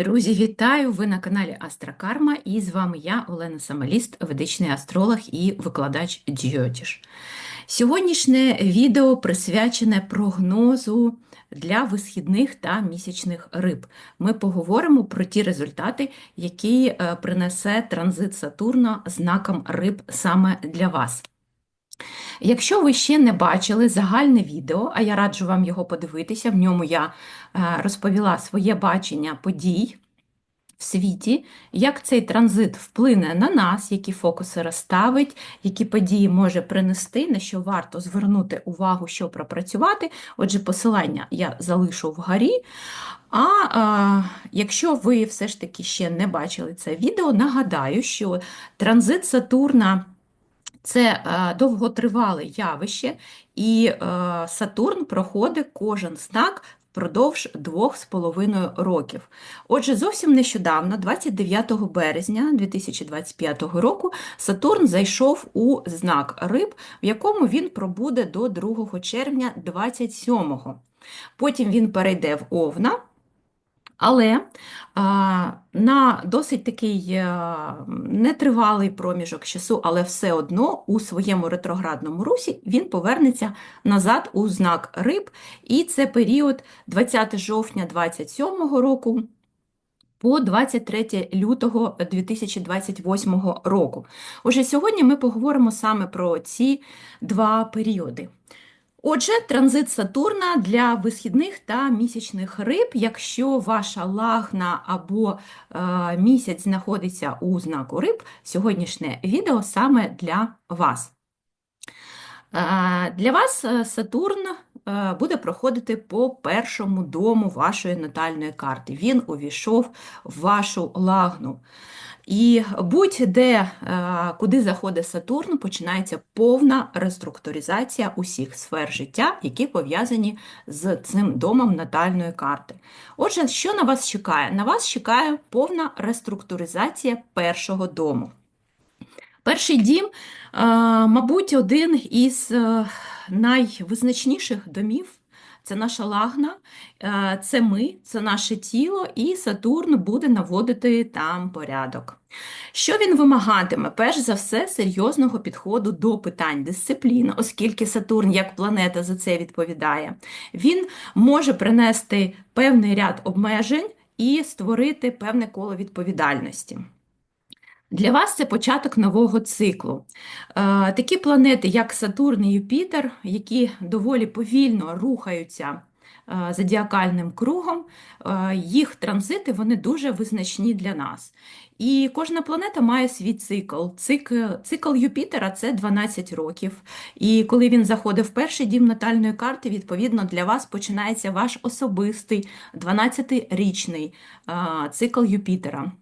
Друзі, вітаю! Ви на каналі Астрокарма і з вами я, Олена Самаліст, ведичний астролог і викладач Дьотіш. Сьогоднішнє відео присвячене прогнозу для висхідних та місячних риб. Ми поговоримо про ті результати, які е, принесе транзит Сатурна знаком риб саме для вас. Якщо ви ще не бачили загальне відео, а я раджу вам його подивитися, в ньому я е, розповіла своє бачення подій в світі, як цей транзит вплине на нас, які фокуси розставить, які події може принести, на що варто звернути увагу, що пропрацювати. Отже, посилання я залишу вгорі. А, а якщо ви все ж таки ще не бачили це відео, нагадаю, що транзит Сатурна. Це е, довготривале явище, і е, Сатурн проходить кожен знак впродовж двох з половиною років. Отже, зовсім нещодавно, 29 березня 2025 року, Сатурн зайшов у знак риб, в якому він пробуде до 2 червня 27-го. Потім він перейде в Овна. Але а, на досить такий а, нетривалий проміжок часу, але все одно у своєму ретроградному русі він повернеться назад у знак риб, і це період 20 жовтня 27 року. По 23 лютого 2028 року. Уже сьогодні ми поговоримо саме про ці два періоди. Отже, транзит Сатурна для висхідних та місячних риб, якщо ваша лагна або е, місяць знаходиться у знаку риб, сьогоднішнє відео саме для вас. Е, для вас е, Сатурн буде проходити по першому дому вашої натальної карти. Він увійшов в вашу лагну. І будь-де, е, куди заходить Сатурн, починається повна реструктуризація усіх сфер життя, які пов'язані з цим домом натальної карти. Отже, що на вас чекає? На вас чекає повна реструктуризація першого дому. Перший дім, е, мабуть, один із е, найвизначніших домів це наша лагна, е, це ми, це наше тіло, і Сатурн буде наводити там порядок. Що він вимагатиме? Перш за все, серйозного підходу до питань дисципліни, оскільки Сатурн як планета за це відповідає, він може принести певний ряд обмежень і створити певне коло відповідальності. Для вас це початок нового циклу. Е, такі планети, як Сатурн і Юпітер, які доволі повільно рухаються е, зодіакальним кругом, е, їх транзити вони дуже визначні для нас. І кожна планета має свій цикл. Цикл, цикл Юпітера це 12 років. І коли він заходить в перший дім натальної карти, відповідно для вас починається ваш особистий 12-річний цикл Юпітера.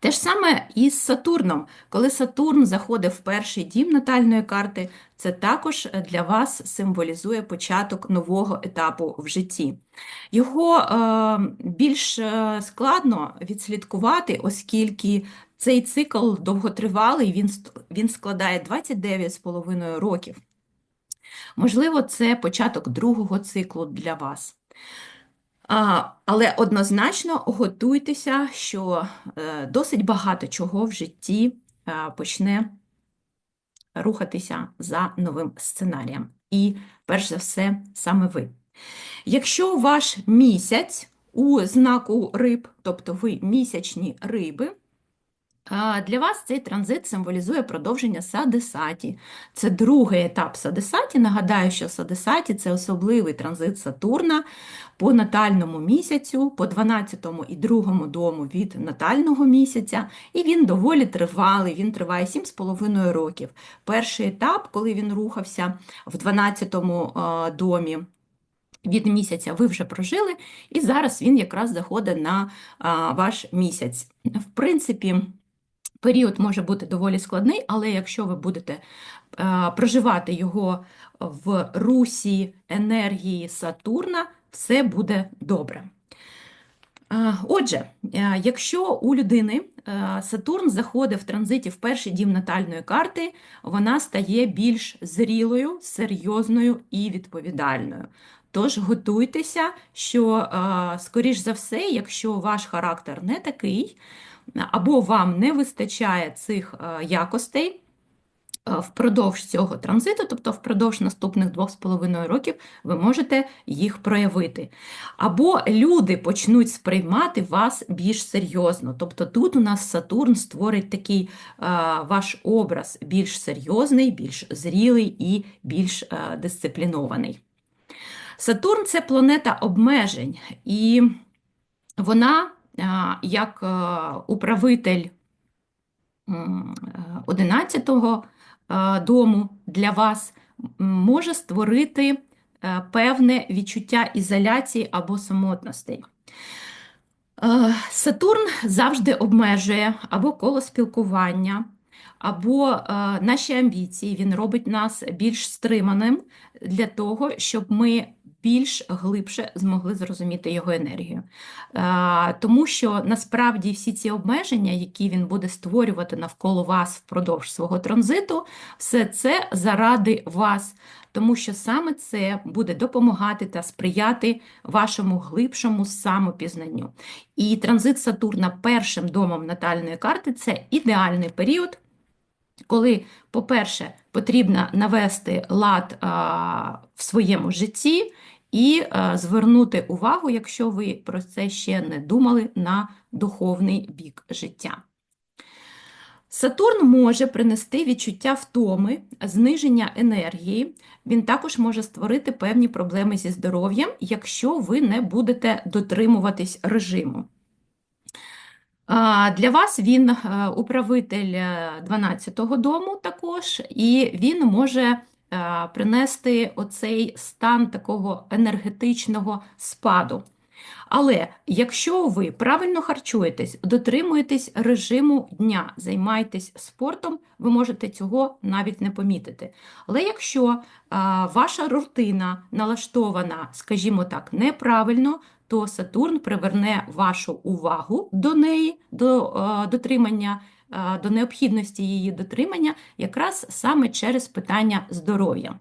Те ж саме і з Сатурном. Коли Сатурн заходить в перший дім натальної карти, це також для вас символізує початок нового етапу в житті. Його е, більш е, складно відслідкувати, оскільки цей цикл довготривалий, він, він складає 29,5 років. Можливо, це початок другого циклу для вас. Але однозначно готуйтеся, що е, досить багато чого в житті е, почне рухатися за новим сценарієм. І, перш за все, саме ви. Якщо ваш місяць у знаку риб, тобто ви місячні риби, для вас цей транзит символізує продовження Садесаті. Це другий етап Садесаті. Нагадаю, що Садесаті це особливий транзит Сатурна по натальному місяцю, по 12 і 2 дому від натального місяця, і він доволі тривалий, він триває 7,5 років. Перший етап, коли він рухався в 12 домі. Від місяця ви вже прожили, і зараз він якраз заходить на ваш місяць. В принципі, Період може бути доволі складний, але якщо ви будете е, проживати його в русі енергії Сатурна, все буде добре. Е, отже, е, якщо у людини Сатурн заходить в транзиті в перший дім натальної карти, вона стає більш зрілою, серйозною і відповідальною. Тож готуйтеся, що, е, скоріш за все, якщо ваш характер не такий, або вам не вистачає цих е, якостей, е, впродовж цього транзиту, тобто впродовж наступних 2,5 років, ви можете їх проявити. Або люди почнуть сприймати вас більш серйозно. Тобто тут у нас Сатурн створить такий ваш образ більш серйозний, більш зрілий і більш дисциплінований. Сатурн це планета обмежень, і вона, як управитель 11-го дому для вас може створити е, певне відчуття ізоляції або самотності. Е, Сатурн завжди обмежує або коло спілкування, або е, наші амбіції. Він робить нас більш стриманим для того, щоб ми більш глибше змогли зрозуміти його енергію. Тому що насправді всі ці обмеження, які він буде створювати навколо вас впродовж свого транзиту, все це заради вас. Тому що саме це буде допомагати та сприяти вашому глибшому самопізнанню. І транзит Сатурна першим домом натальної карти це ідеальний період, коли, по-перше, потрібно навести лад в своєму житті і звернути увагу, якщо ви про це ще не думали, на духовний бік життя. Сатурн може принести відчуття втоми, зниження енергії. Він також може створити певні проблеми зі здоров'ям, якщо ви не будете дотримуватись режиму. Для вас він е, управитель 12-го е, дому також, і він може е, принести оцей стан такого енергетичного спаду. Але якщо ви правильно харчуєтесь, дотримуєтесь режиму дня, займаєтесь спортом, ви можете цього навіть не помітити. Але якщо а, ваша рутина налаштована, скажімо так, неправильно, то Сатурн приверне вашу увагу до неї, до а, дотримання. До необхідності її дотримання якраз саме через питання здоров'я.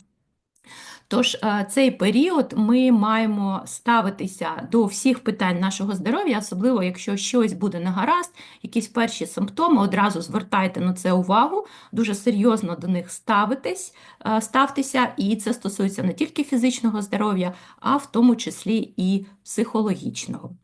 Тож е, цей період ми маємо ставитися до всіх питань нашого здоров'я, особливо якщо щось буде негаразд, якісь перші симптоми, одразу звертайте на це увагу, дуже серйозно до них ставитесь, е, ставтеся, і це стосується не тільки фізичного здоров'я, а в тому числі і психологічного.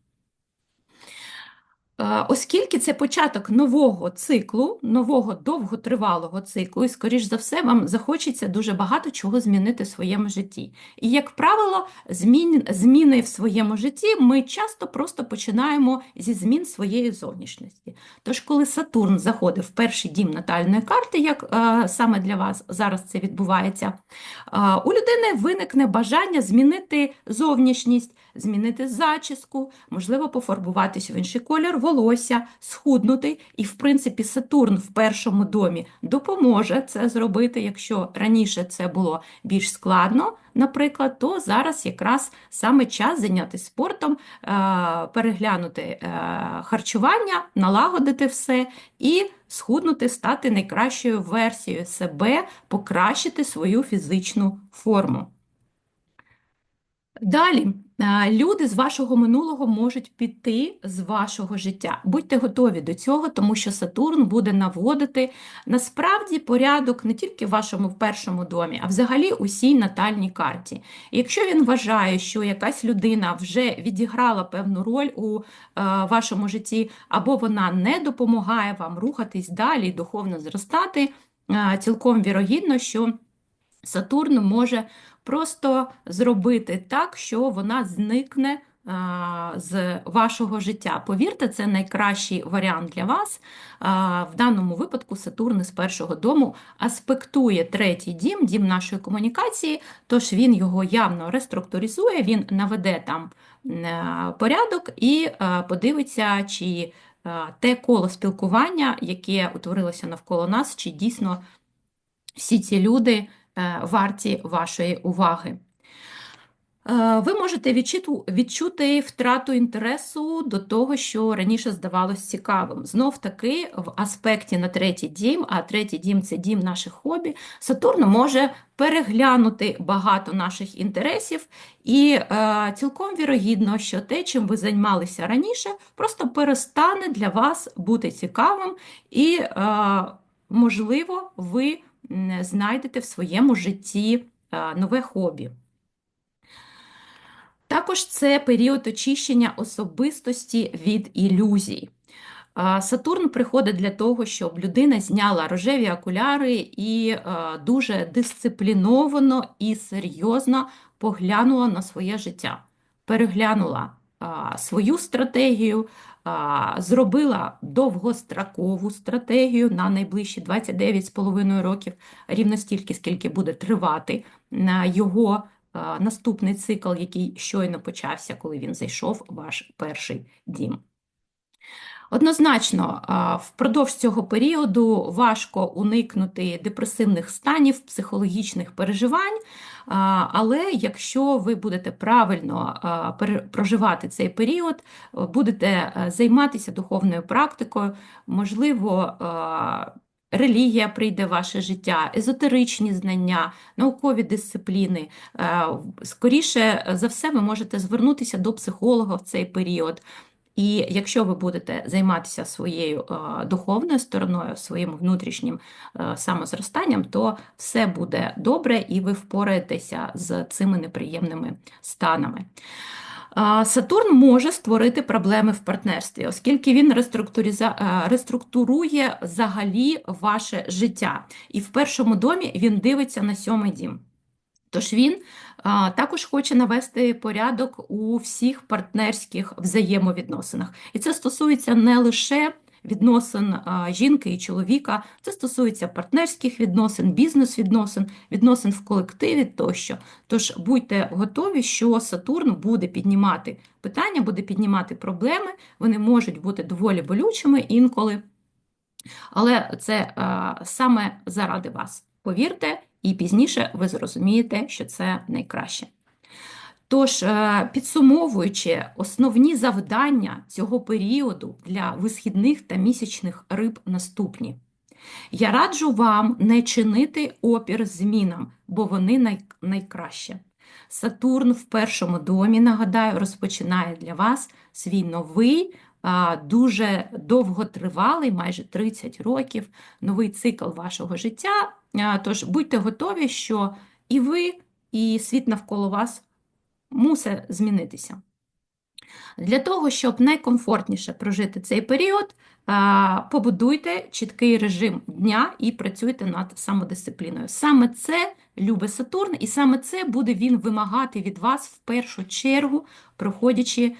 Оскільки це початок нового циклу, нового довготривалого циклу, і, скоріш за все, вам захочеться дуже багато чого змінити в своєму житті. І, як правило, змін, зміни в своєму житті ми часто просто починаємо зі змін своєї зовнішності. Тож, коли Сатурн заходить в перший дім натальної карти, як е, саме для вас зараз це відбувається, е, у людини виникне бажання змінити зовнішність, змінити зачіску, можливо, пофарбуватись в інший колір волосся, схуднути, і, в принципі, Сатурн в першому домі допоможе це зробити. Якщо раніше це було більш складно, наприклад, то зараз якраз саме час зайнятися спортом, е, переглянути е, харчування, налагодити все і схуднути, стати найкращою версією себе, покращити свою фізичну форму. Далі люди з вашого минулого можуть піти з вашого життя. Будьте готові до цього, тому що Сатурн буде наводити насправді порядок не тільки в вашому першому домі, а взагалі усій натальній карті. І якщо він вважає, що якась людина вже відіграла певну роль у вашому житті, або вона не допомагає вам рухатись далі, духовно зростати, цілком вірогідно, що Сатурн може просто зробити так, що вона зникне з вашого життя. Повірте, це найкращий варіант для вас. В даному випадку Сатурн із першого дому аспектує третій дім, дім нашої комунікації, тож він його явно реструктуризує, він наведе там порядок і подивиться, чи те коло спілкування, яке утворилося навколо нас, чи дійсно всі ці люди. Е, варті вашої уваги. Е, Ви можете відчути втрату інтересу до того, що раніше здавалось цікавим. Знов таки, в аспекті на третій дім, а третій дім це дім наших хобі, Сатурн може переглянути багато наших інтересів, і е, цілком вірогідно, що те, чим ви займалися раніше, просто перестане для вас бути цікавим, і, е, можливо, ви знайдете в своєму житті е, нове хобі. Також це період очищення особистості від ілюзій. Сатурн приходить для того, щоб людина зняла рожеві окуляри і е, дуже дисципліновано і серйозно поглянула на своє життя, переглянула свою стратегію, зробила довгострокову стратегію на найближчі 29,5 років, рівно стільки, скільки буде тривати його наступний цикл, який щойно почався, коли він зайшов в ваш перший дім. Однозначно, впродовж цього періоду важко уникнути депресивних станів, психологічних переживань, але якщо ви будете правильно проживати цей період, будете е, займатися духовною практикою, можливо, релігія прийде в ваше життя, езотеричні знання, наукові дисципліни. Е, Скоріше за все, ви можете звернутися до психолога в цей період. І якщо ви будете займатися своєю е, духовною стороною, своїм внутрішнім е, самозростанням, то все буде добре і ви впораєтеся з цими неприємними станами. Сатурн може створити проблеми в партнерстві, оскільки він е, реструктурує взагалі ваше життя. І в першому домі він дивиться на сьомий дім. Тож він також хоче навести порядок у всіх партнерських взаємовідносинах. І це стосується не лише відносин жінки і чоловіка, це стосується партнерських відносин, бізнес-відносин, відносин в колективі тощо. Тож будьте готові, що Сатурн буде піднімати питання, буде піднімати проблеми, вони можуть бути доволі болючими інколи. Але це саме заради вас. Повірте, і пізніше ви зрозумієте, що це найкраще. Тож, е, підсумовуючи основні завдання цього періоду для висхідних та місячних риб наступні. Я раджу вам не чинити опір змінам, бо вони най... найкраще. Сатурн в першому домі, нагадаю, розпочинає для вас свій новий, дуже довготривалий, майже 30 років, новий цикл вашого життя. А, Тож будьте готові, що і ви, і світ навколо вас мусить змінитися. Для того, щоб найкомфортніше прожити цей період, побудуйте чіткий режим дня і працюйте над самодисципліною. Саме це любить Сатурн, і саме це буде він вимагати від вас в першу чергу, проходячи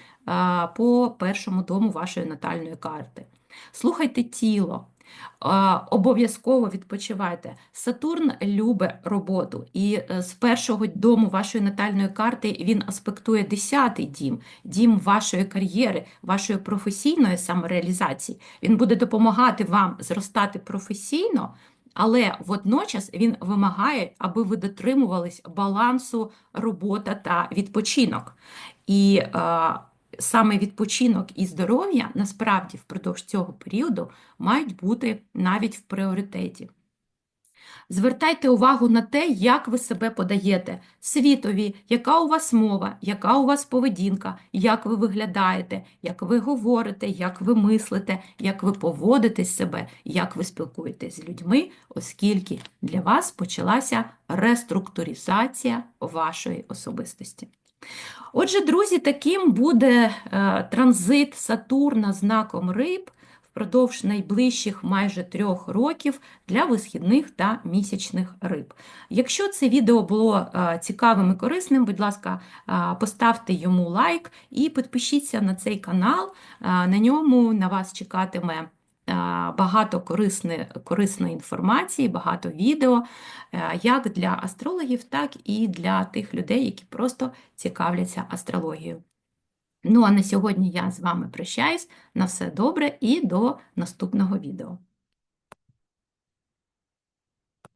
по першому дому вашої натальної карти. Слухайте тіло. Обов'язково відпочивайте. Сатурн любить роботу, і е, з першого дому вашої натальної карти він аспектує 10-й дім, дім вашої кар'єри, вашої професійної самореалізації. Він буде допомагати вам зростати професійно, але водночас він вимагає, аби ви дотримувались балансу робота та відпочинок. І е, саме відпочинок і здоров'я насправді впродовж цього періоду мають бути навіть в пріоритеті. Звертайте увагу на те, як ви себе подаєте світові, яка у вас мова, яка у вас поведінка, як ви виглядаєте, як ви говорите, як ви мислите, як ви поводитесь себе, як ви спілкуєтесь з людьми, оскільки для вас почалася реструктуризація вашої особистості. Отже, друзі, таким буде е, транзит Сатурна знаком риб впродовж найближчих майже трьох років для висхідних та місячних риб. Якщо це відео було е, цікавим і корисним, будь ласка, е, поставте йому лайк і підпишіться на цей канал. На ньому на вас чекатиме багато корисне, корисної інформації, багато відео, е, як для астрологів, так і для тих людей, які просто цікавляться астрологією. Ну а на сьогодні я з вами прощаюсь. На все добре і до наступного відео.